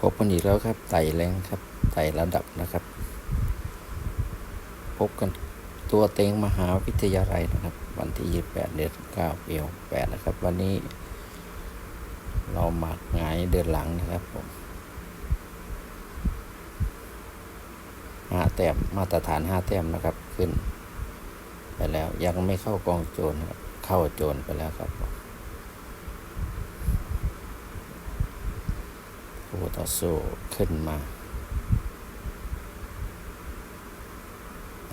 พบกันอีกแล้วครับไต่แรงครับไต่ระดับนะครับ พบกันตัวเต็งมหาวิทยาลัยนะครับ วันที่ 28 เดือน9ปี68นะครับ วันนี้ เราหมักหงายเดือนหลังนะครับผมห้าแต้มมาตรฐานห้าแต้มนะครับขึ้น ไปแล้วยังไม่เข้ากองโจรครับ เข้าโจรไปแล้วครับ ผู้ต่อสู้ขึ้นมา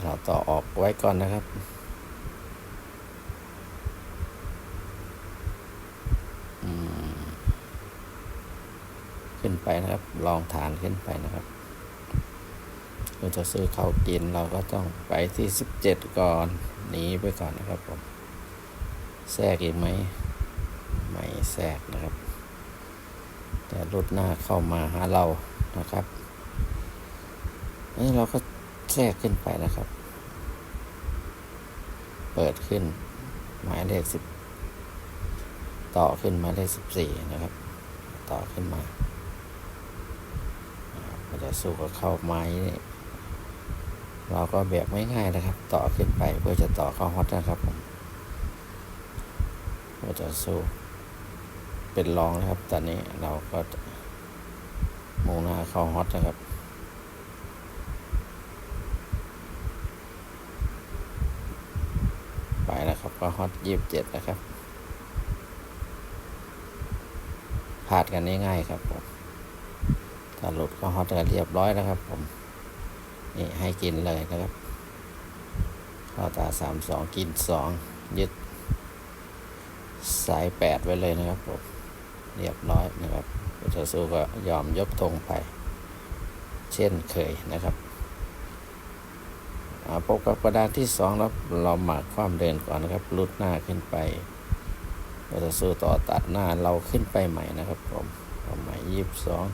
เราต่อออกไว้ก่อนนะครับ ขึ้นไปนะครับ ลองฐานขึ้นไปนะครับเราจะซื้อข้ากินเราก็ต้องไปที่สิบเจ็ดก่อนหนีไปก่อนนะครับผมแทรกอีกไหมไม่แทรกนะครับ แต่รถหน้าเข้ามาหาเรานะครับนี่เราก็แทรกขึ้นไปนะครับ เปิดขึ้น หมายเลขสิบต่อขึ้นหมายเลขสิบสี่นะครับ ต่อขึ้นมาก็จะสู้กับเข้าไม้นี่เราก็แบบไม่ง่ายนะครับ ต่อขึ้นไปเพื่อจะต่อเข้าฮอตนะครับผมก็จะสู้ เป็นรองนะครับ ตอนนี้เราก็มุ่งหน้าเข้าฮอตนะครับไปแล้วครับก็ฮอตยี่สิบเจ็ดนะครับพลาดกันง่ายๆครับผมถ้าหลุดก็ฮอตกันเรียบร้อยนะครับ ผม นี่ให้กินเลยนะครับข้าตาสามสองกินสองยึดสายแปดไว้เลยนะครับผม เรียบร้อยนะครับพุทธสู้ก็ยอมยกธงไป เช่นเคยนะครับอ่าพบกับกระดานที่สองแล้วเราหมากความเดินก่อนนะครับลุดหน้าขึ้นไปพุทธสู้ต่อตัดหน้าเราขึ้นไปใหม่นะครับผมใหม่ยี่สิบสอง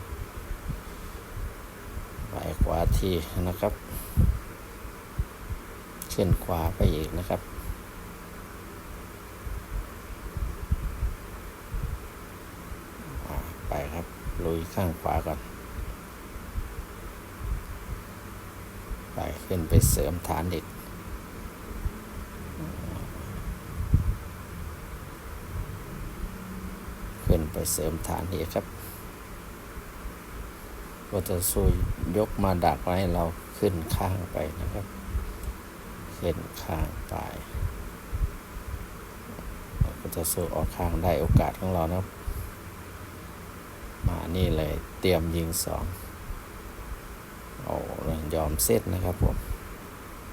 ไปขวาทีนะครับขึ้นขวาไปอีกนะครับ อ่าไปครับลุ ยข้างขวาก่อน ไปขึ้นไปเสริมฐานอีกขึ้นไปเสริมฐานอีกครับก็จะสู้ยกมาดักไว้เราขึ้นข้างไปนะครับ ขึ้นข้างไปก็จะสู้ออกข้างได้โอกาสของเรานะครับ มานี่เลยเตรียมยิงสองโอ้ยอมเซตนะครับผม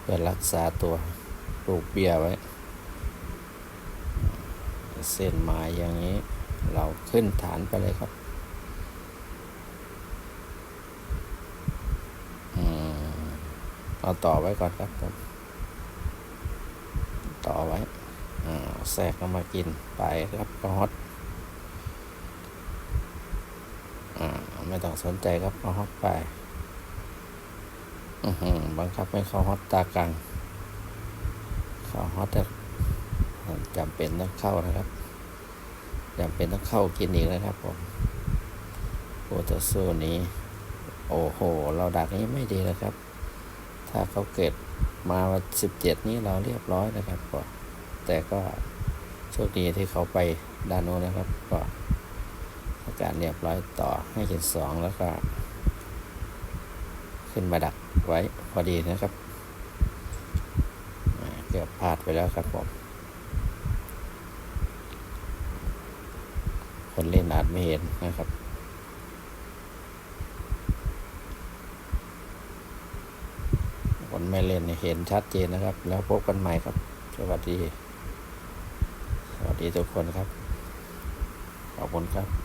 เพื่อรักษาตัวปลูกเบียไว้ เส้นมาอย่างนี้ เราขึ้นฐานไปเลยครับเอาต่อไว้ก่อนครับผมต่อไว้แทรกเข้ามากินไปครับก็ฮอต อ่า ไม่ต้องสนใจครับเอาฮอตไปบังคับให้เขาฮอตตากลางเขาฮอตจำเป็นต้องเข้านะครับจำเป็นต้องเข้ากินอีกนะครับผมโอตสู้นี้ โอ้โห เราดักนี้ไม่ดีนะครับ ถ้าเขาเกิดมาวันสิบเจ็ดนี้เราเรียบร้อยนะครับก็แต่ก็โชคดีที่เขาไปด้านโน้นนะครับก็ การเรียบร้อยต่อให้กินสองแล้วก็ ขึ้นมาดักไว้พอดีนะครับเกือบพลาดไปแล้วครับผมคนเล่นอาจไม่เห็นนะครับคนไม่เล่นเห็นชัดเจนนะครับ แล้วพบกันใหม่ครับ สวัสดี สวัสดีทุกคนครับ ขอบคุณครับ